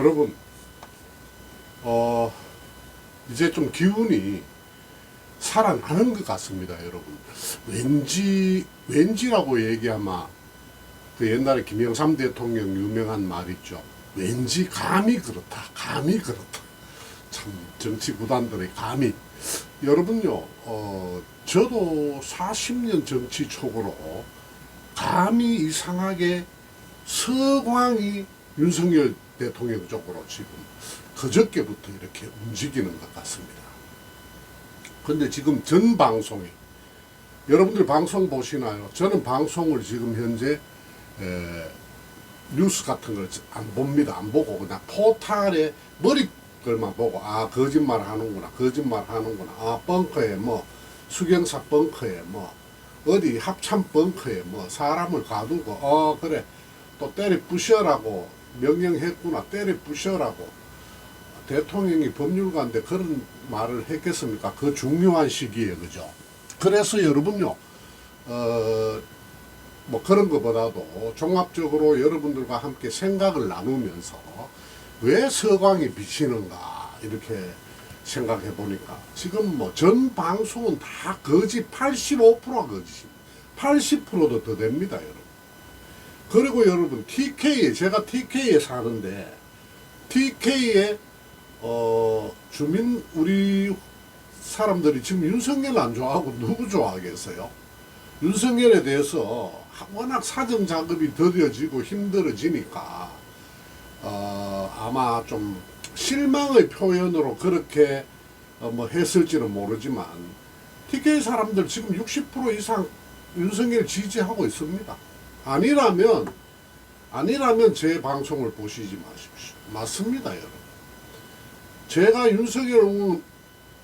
여러분, 어, 이제 좀 기운이 살아나는 것 같습니다, 여러분. 왠지, 왠지라고 얘기하면 그 옛날에 김영삼 대통령 유명한 말 있죠. 왠지 감이 그렇다, 감이 그렇다. 참, 정치 구단들의 감이. 여러분요, 어, 저도 40년 정치 촉으로 감이 이상하게 서광이 윤석열 대통령 쪽으로 지금 그저께부터 이렇게 움직이는 것 같습니다. 근데 지금 전 방송이 여러분들 방송 보시나요? 저는 방송을 지금 현재 에, 뉴스 같은 걸 안 봅니다. 안 보고 그냥 포탈에 머리글만 보고 아 거짓말 하는구나 거짓말 하는구나 아 벙커에 뭐 수경사 벙커에 뭐 어디 합참 벙커에 뭐 사람을 가두고 어 그래 또 때려 부셔라고 명령했구나 때려 부셔라고 대통령이 법률가인데 그런 말을 했겠습니까? 그 중요한 시기에 그죠? 그래서 여러분요 어, 뭐 그런 것보다도 종합적으로 여러분들과 함께 생각을 나누면서 왜 서광이 비치는가 이렇게 생각해 보니까 지금 뭐 전 방송은 다 거짓 85%가 거짓입니다. 80%도 더 됩니다, 여러분. 그리고 여러분 TK에 제가 TK에 사는데 TK에 어 주민 우리 사람들이 지금 윤석열 안 좋아하고 누구 좋아하겠어요? 윤석열에 대해서 워낙 사정 작업이 더뎌지고 힘들어지니까 어 아마 좀 실망의 표현으로 그렇게 어, 뭐 했을지는 모르지만 TK 사람들 지금 60% 이상 윤석열 지지하고 있습니다. 아니라면 아니라면 제 방송을 보시지 마십시오. 맞습니다, 여러분. 제가 윤석열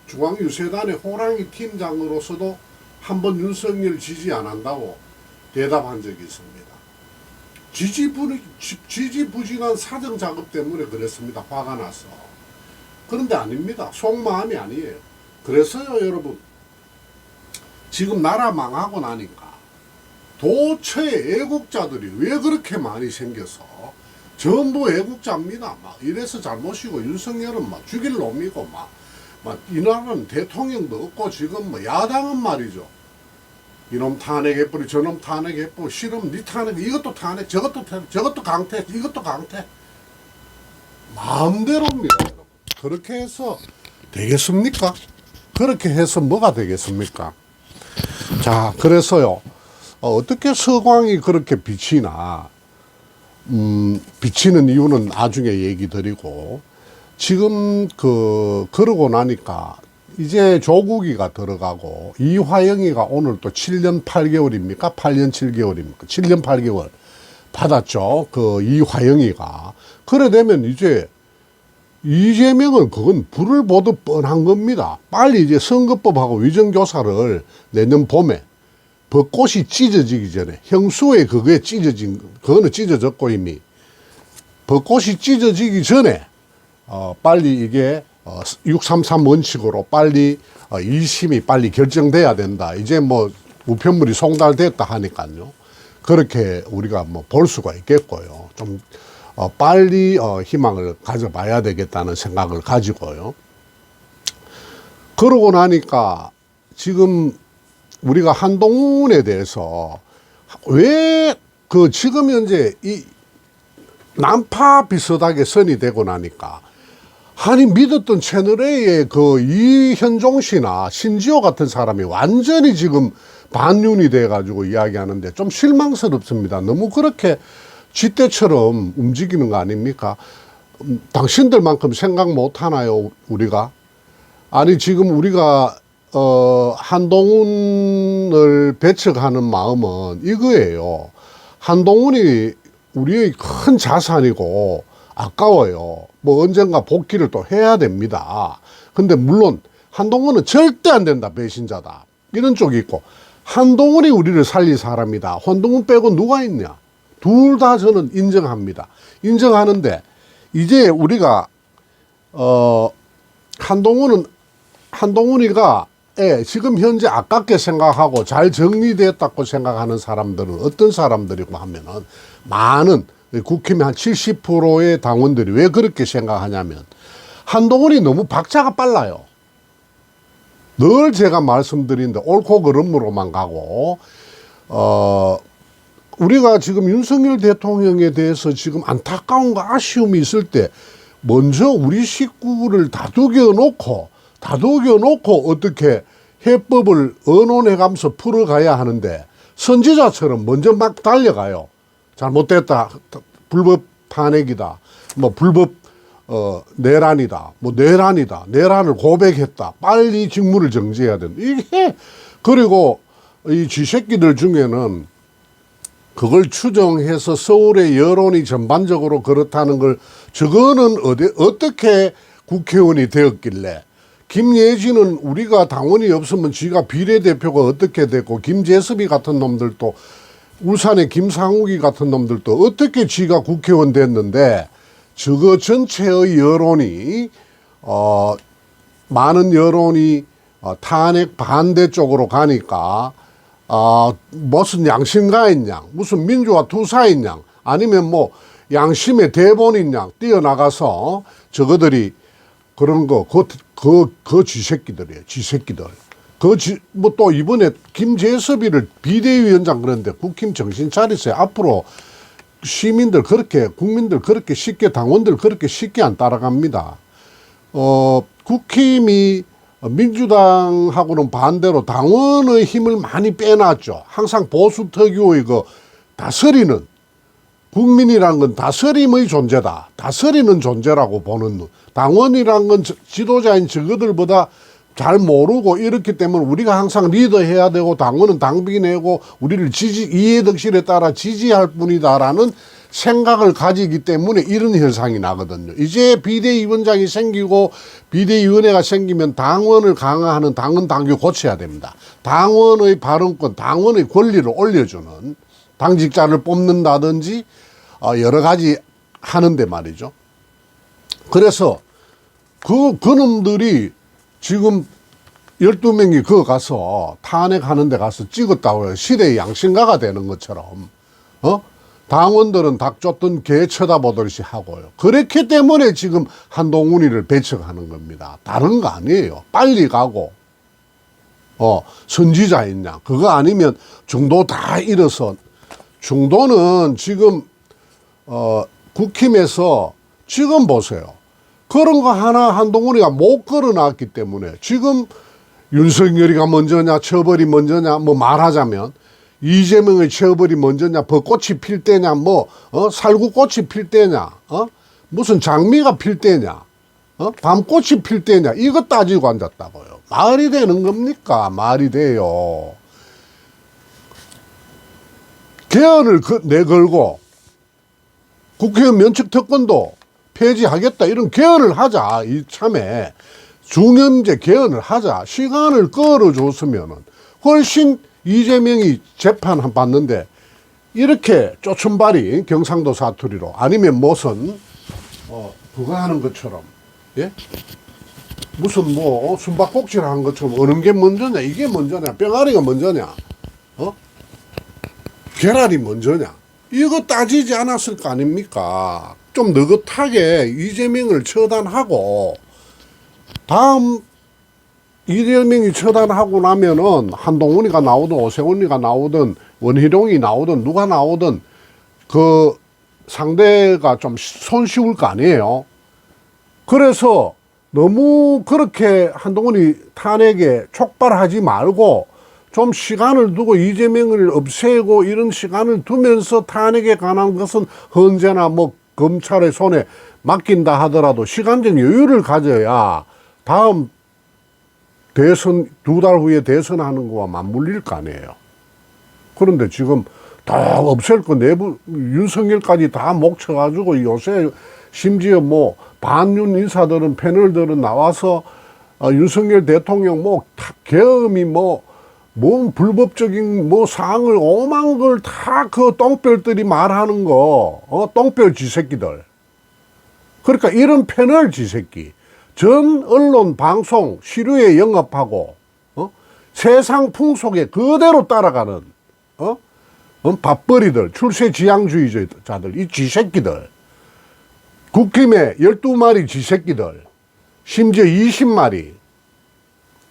중앙유세단의 호랑이 팀장으로서도 한 번 윤석열 지지 안 한다고 대답한 적이 있습니다. 지지부, 지- 지지부진한 사정 작업 때문에 그랬습니다. 화가 나서. 그런데 아닙니다. 속마음이 아니에요. 그래서요, 여러분. 지금 나라 망하고 나니까 도처에 애국자들이 왜 그렇게 많이 생겨서 전부 애국자입니다. 막 이래서 잘못이고 윤석열은 막 죽일 놈이고 막, 막이 나라는 대통령도 없고 지금 뭐 야당은 말이죠. 이놈 탄핵해버리 저놈 탄핵해버리 싫으면 니 탄핵 이것도 탄핵 저것도 탄핵 저것도 강퇴 이것도 강퇴 마음대로입니다 그렇게 해서 되겠습니까? 그렇게 해서 뭐가 되겠습니까? 자 그래서요 어, 어떻게 서광이 그렇게 비치나 음, 비치는 이유는 나중에 얘기 드리고 지금 그 그러고 나니까 이제 조국이가 들어가고 이화영이가 오늘 또 7년 8개월입니까? 8년 7개월입니까? 7년 8개월 받았죠. 그 이화영이가 그래 되면 이제 이재명은 그건 불을 보듯 뻔한 겁니다. 빨리 이제 선거법하고 위정교사를 내년 봄에 벚꽃이 찢어지기 전에 형수의 그게 찢어진 그거는 찢어졌고 이미 벚꽃이 찢어지기 전에 어, 빨리 이게 어, 633 원칙으로 빨리 어, 2심이 빨리 결정돼야 된다. 이제 뭐 우편물이 송달됐다 하니까요. 그렇게 우리가 뭐 볼 수가 있겠고요. 좀 어, 빨리 어, 희망을 가져봐야 되겠다는 생각을 가지고요. 그러고 나니까 지금 우리가 한동훈에 대해서 왜 그 지금 현재 이 난파 비슷하게 선이 되고 나니까 아니 믿었던 채널 A의 그 이현종 씨나 신지호 같은 사람이 완전히 지금 반윤이 돼가지고 이야기하는데 좀 실망스럽습니다. 너무 그렇게 쥐떼처럼 움직이는 거 아닙니까? 음, 당신들만큼 생각 못 하나요, 우리가? 아니, 지금 우리가, 어, 한동훈을 배척하는 마음은 이거예요. 한동훈이 우리의 큰 자산이고 아까워요. 뭐 언젠가 복귀를 또 해야 됩니다. 근데 물론 한동훈은 절대 안 된다. 배신자다. 이런 쪽이 있고 한동훈이 우리를 살릴 사람이다. 한동훈 빼고 누가 있냐? 둘 다 저는 인정합니다. 인정하는데 이제 우리가 어 한동훈은 한동훈이가 예, 지금 현재 아깝게 생각하고 잘 정리됐다고 생각하는 사람들은 어떤 사람들이고 하면은 많은 국힘의 한 70%의 당원들이 왜 그렇게 생각하냐면 한동훈이 너무 박자가 빨라요. 늘 제가 말씀드린데 옳고 그름으로만 가고 어 우리가 지금 윤석열 대통령에 대해서 지금 안타까움과 아쉬움이 있을 때 먼저 우리 식구를 다독여 놓고 다독여 놓고 어떻게 해법을 언론해가면서 풀어가야 하는데 선지자처럼 먼저 막 달려가요. 잘못됐다. 불법 탄핵이다. 뭐 불법 어 내란이다. 뭐 내란이다. 내란을 고백했다. 빨리 직무를 정지해야 된다. 이게 그리고 이 쥐새끼들 중에는 그걸 추정해서 서울의 여론이 전반적으로 그렇다는 걸 저거는 어디 어떻게 국회의원이 되었길래 김예진은 우리가 당원이 없으면 지가 비례대표가 어떻게 됐고 김재섭이 같은 놈들도 울산의 김상욱이 같은 놈들도 어떻게 지가 국회의원 됐는데 저거 전체의 여론이 어 많은 여론이 어, 탄핵 반대 쪽으로 가니까 아 무슨 양심가인 양 무슨 민주화 투사인 양 아니면 뭐 양심의 대본인 양 뛰어나가서 저거들이 그런 거, 그, 그, 그 쥐새끼들이에요. 쥐새끼들. 그 쥐, 뭐또 이번에 김재섭이를 비대위원장 그런데 국힘 정신 차리세요. 앞으로 시민들 그렇게, 국민들 그렇게 쉽게, 당원들 그렇게 쉽게 안 따라갑니다. 어, 국힘이 민주당하고는 반대로 당원의 힘을 많이 빼놨죠. 항상 보수 특유의 그 다스리는 국민이란 건 다스림의 존재다. 다스리는 존재라고 보는 눈. 당원이란 건 저- 지도자인 저거들보다 잘 모르고 이렇기 때문에 우리가 항상 리더해야 되고 당원은 당비 내고 우리를 지지 이해득실에 따라 지지할 뿐이다라는 생각을 가지기 때문에 이런 현상이 나거든요. 이제 비대위원장이 생기고 비대위원회가 생기면 당원을 강화하는 당원 당규 고쳐야 됩니다. 당원의 발언권, 당원의 권리를 올려주는 당직자를 뽑는다든지 어, 여러 가지 하는데 말이죠. 그래서 그, 그 놈들이 지금 12명이 그거 가서 탄핵하는 데 가서 찍었다고 해요. 시대의 양심가가 되는 것처럼. 어? 당원들은 닭 쫓던 개 쳐다보듯이 하고요. 그렇기 때문에 지금 한동훈이를 배척하는 겁니다. 다른 거 아니에요. 빨리 가고, 어, 선지자였냐. 그거 아니면 중도 다 잃어서, 중도는 지금, 어, 국힘에서 지금 보세요. 그런 거 하나 한동훈이가 못 걸어놨기 때문에 지금 윤석열이가 먼저냐 처벌이 먼저냐 뭐 말하자면 이재명의 처벌이 먼저냐 벚꽃이 필 때냐 뭐 어? 살구꽃이 필 때냐 어? 무슨 장미가 필 때냐 어? 밤꽃이 필 때냐 이거 따지고 앉았다고요 말이 되는 겁니까 말이 돼요 개헌을 그, 내걸고 국회의원 면책 특권도 폐지하겠다 이런 개헌을 하자 이참에. 중염제 개헌을 하자. 시간을 끌어줬으면은 훨씬 이재명이 재판 한 받는데 이렇게 쪼천발이 경상도 사투리로 아니면 무슨 어 그거 하는 것처럼 예? 무슨 뭐 어, 숨바꼭질 한 것처럼 어느 게 먼저냐 이게 먼저냐 뿅아리가 먼저냐 어? 계란이 먼저냐 이거 따지지 않았을 거 아닙니까? 좀 느긋하게 이재명을 처단하고 다음 이재명이 처단하고 나면은 한동훈이가 나오든 오세훈이가 나오든 원희룡이 나오든 누가 나오든 그 상대가 좀 손쉬울 거 아니에요. 그래서 너무 그렇게 한동훈이 탄핵에 촉발하지 말고 좀 시간을 두고 이재명을 없애고 이런 시간을 두면서 탄핵에 관한 것은 언제나 뭐 검찰의 손에 맡긴다 하더라도 시간적 여유를 가져야 다음 대선 두 달 후에 대선하는 거와 맞물릴 거 아니에요. 그런데 지금 다 없앨 거 내부 윤석열까지 다 목쳐가지고 요새 심지어 뭐 반윤 인사들은 패널들은 나와서 어, 윤석열 대통령 뭐 다- 계엄이 뭐, 뭐 불법적인 뭐 사항을 오만 걸다 그 똥별들이 말하는 거, 어, 똥별 쥐새끼들. 그러니까 이런 패널 쥐새끼. 전 언론 방송 시류에 영업하고, 어? 세상 풍속에 그대로 따라가는, 어? 어? 밥벌이들, 출세 지향주의자들, 이 쥐새끼들, 국힘의 12마리 쥐새끼들, 심지어 20마리,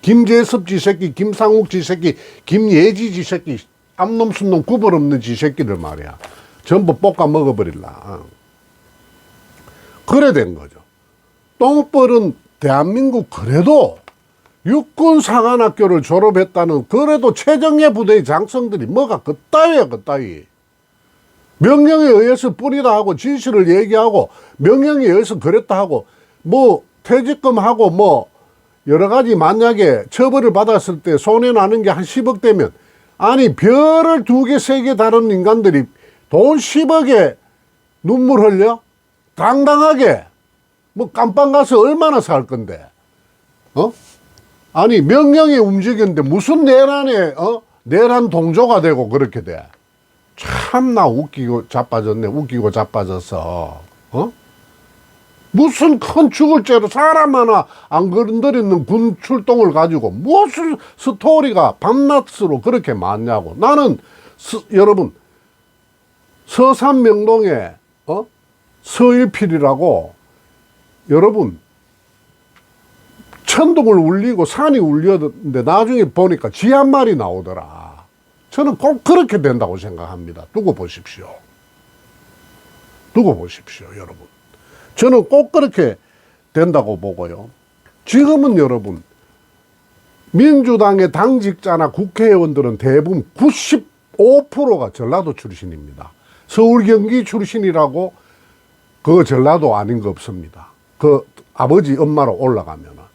김재섭 쥐새끼, 김상욱 쥐새끼, 김예지 쥐새끼, 암놈 순놈 구분 없는 쥐새끼들 말이야. 전부 볶아 먹어버릴라. 그래 된 거죠. 똥벌은 대한민국 그래도 육군 사관학교를 졸업했다는 그래도 최정예 부대의 장성들이 뭐가 그따위야 그따위. 명령에 의해서 뿌리다 하고 진실을 얘기하고 명령에 의해서 그랬다 하고 뭐 퇴직금하고 뭐 여러 가지 만약에 처벌을 받았을 때 손해 나는 게 한 10억 되면 아니 별을 두 개 세 개 다른 인간들이 돈 10억에 눈물 흘려? 당당하게. 뭐 깜빵 가서 얼마나 살 건데? 어? 아니 명령이 움직였는데 무슨 내란에 어? 내란 동조가 되고 그렇게 돼? 참나 웃기고 자빠졌네. 웃기고 자빠졌어 어 무슨 큰 죽을 죄로 사람 하나 안 건드리는 군 출동을 가지고 무슨 스토리가 밤낮으로 그렇게 많냐고 나는 스- 여러분 서산명동에 어 서일필이라고 여러분 천둥을 울리고 산이 울렸는데 나중에 보니까 쥐한 마리 나오더라. 저는 꼭 그렇게 된다고 생각합니다. 두고 보십시오. 두고 보십시오, 여러분. 저는 꼭 그렇게 된다고 보고요. 지금은 여러분, 민주당의 당직자나 국회의원들은 대부분 95%가 전라도 출신입니다. 서울 경기 출신이라고 그거 전라도 아닌 거 없습니다. 그 아버지 엄마로 올라가면은.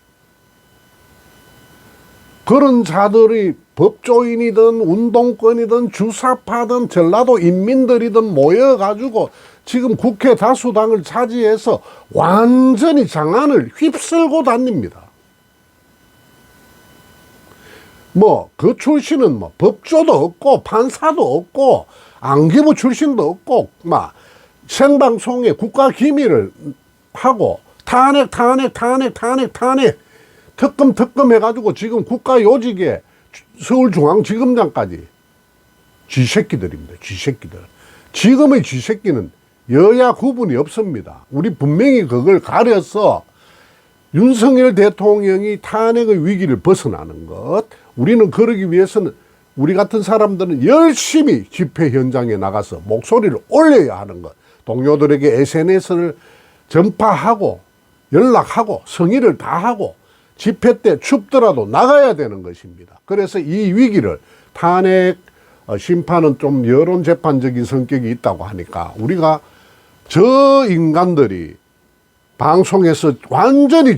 그런 자들이 법조인이든 운동권이든 주사파든 전라도 인민들이든 모여가지고 지금 국회 다수당을 차지해서 완전히 장안을 휩쓸고 다닙니다. 뭐 그 출신은 뭐 법조도 없고 판사도 없고 안기부 출신도 없고 막 생방송에 국가 기밀을 하고 탄핵 탄핵 탄핵 탄핵 탄핵 특검 특검 해가지고 지금 국가 요직에 서울중앙지검장까지 쥐새끼들입니다. 쥐새끼들. 지금의 쥐새끼는 여야 구분이 없습니다. 우리 분명히 그걸 가려서 윤석열 대통령이 탄핵의 위기를 벗어나는 것, 우리는 그러기 위해서는 우리 같은 사람들은 열심히 집회 현장에 나가서 목소리를 올려야 하는 것, 동료들에게 SNS를 전파하고 연락하고 성의를 다하고 집회 때 춥더라도 나가야 되는 것입니다. 그래서 이 위기를 탄핵 어, 심판은 좀 여론 재판적인 성격이 있다고 하니까 우리가 저 인간들이 방송에서 완전히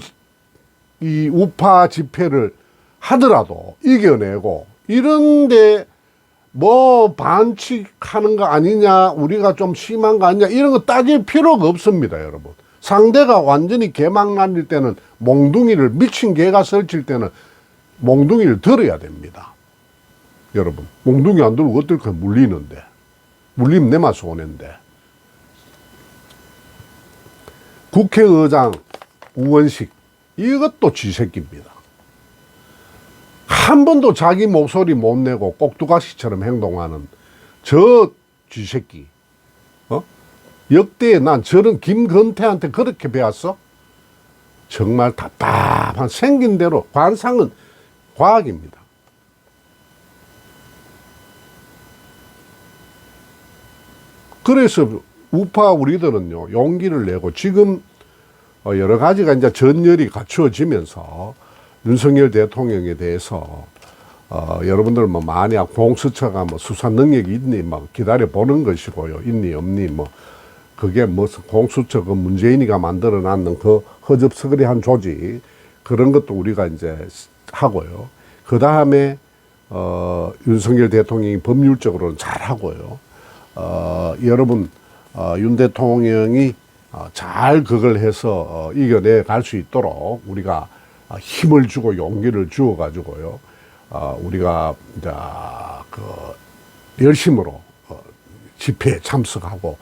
이 우파 집회를 하더라도 이겨내고 이런데 뭐 반칙하는 거 아니냐 우리가 좀 심한 거 아니냐 이런 거 따질 필요가 없습니다 여러분. 상대가 완전히 날릴 때는 몽둥이를 미친 개가 설칠 때는 몽둥이를 들어야 됩니다. 여러분 몽둥이 안 들고 어떨까 물리는데. 물리면 내맛 손해인데 국회의장 우원식 이것도 쥐새끼입니다. 한 번도 자기 목소리 못 내고 꼭두가시처럼 행동하는 저 쥐새끼. 어? 역대에 난 저런 김건태한테 그렇게 배웠어? 정말 답답한 생긴 대로 관상은 과학입니다. 그래서 우파 우리들은요 용기를 내고 지금 어, 여러 가지가 이제 전열이 갖추어지면서 윤석열 대통령에 대해서 어, 여러분들 뭐 만약 공수처가 뭐 수사 능력이 있니? 막 기다려 보는 것이고요. 있니? 없니? 뭐 그게 무슨 공수처 그 문재인이가 만들어 놨는 그 허접스거리한 조직 그런 것도 우리가 이제 하고요. 그 다음에 어, 윤석열 대통령이 법률적으로는 잘 하고요. 어, 여러분 어, 윤 대통령이 어, 잘 그걸 해서 어, 이겨내 갈 수 있도록 우리가 어, 힘을 주고 용기를 주어 가지고요. 어, 우리가 이제 그 열심으로 어, 집회에 참석하고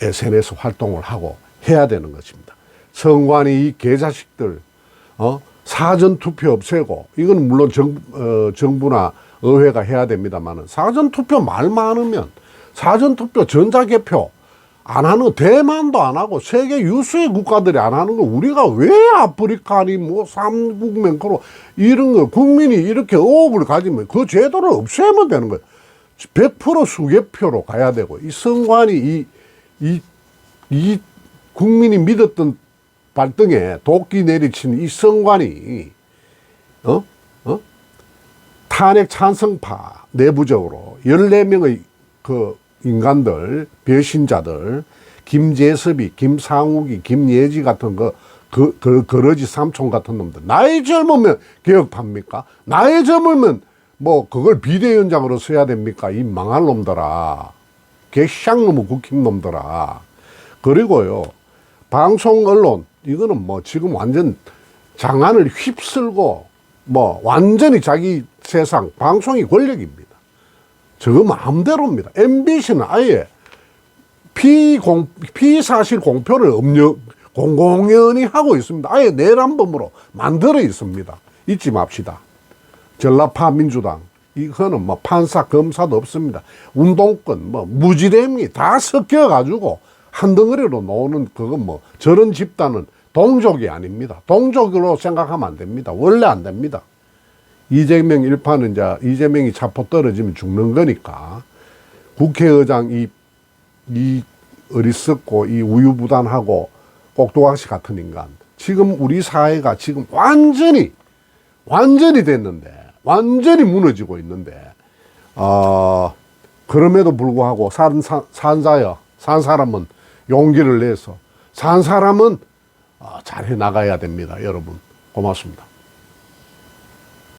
SNS 활동을 하고 해야 되는 것입니다. 성관이 이 개자식들 어? 사전 투표 없애고 이건 물론 정, 어, 정부나 의회가 해야 됩니다만은 사전 투표 말 많으면 사전 투표 전자 개표 안 하는 대만도 안 하고 세계 유수의 국가들이 안 하는 거 우리가 왜 아프리카니 뭐 삼국 맹커로 이런 거 국민이 이렇게 의혹을 가지면 그 제도를 없애면 되는 거예요. 100% 수개표로 가야 되고 이 선관위 이, 이, 이 국민이 믿었던 발등에 도끼 내리친 이 선관위 어? 어? 탄핵 찬성파 내부적으로 14명의 그 인간들, 배신자들, 김재섭이, 김상욱이, 김예지 같은 그, 그, 그, 거러지 삼촌 같은 놈들. 나이 젊으면 개혁합니까? 나이 젊으면 뭐 그걸 비대위원장으로 써야 됩니까? 이 망할 놈들아. 개샹놈의 국힘 놈들아. 그리고요, 방송 언론, 이거는 뭐 지금 완전 장안을 휩쓸고 뭐 완전히 자기 세상, 방송이 권력입니다. 저거 마음대로입니다. MBC는 아예 비공, 비사실 공표를 음력, 공공연히 하고 있습니다. 아예 내란범으로 만들어 있습니다. 잊지 맙시다. 전라파 민주당. 이거는 뭐 판사, 검사도 없습니다. 운동권, 뭐 무지랭이 다 섞여가지고 한 덩어리로 노는 그건 뭐 저런 집단은 동족이 아닙니다. 동족으로 생각하면 안 됩니다. 원래 안 됩니다. 이재명 일파는 이제 이재명이 자포 떨어지면 죽는 거니까 국회의장 이, 이 어리석고 이 우유부단하고 꼭두각시 같은 인간. 지금 우리 사회가 지금 완전히 완전히 됐는데 완전히 무너지고 있는데 어, 그럼에도 불구하고 산, 산, 산사여 산 사람은 용기를 내서 산 사람은 어, 잘해 나가야 됩니다 여러분 고맙습니다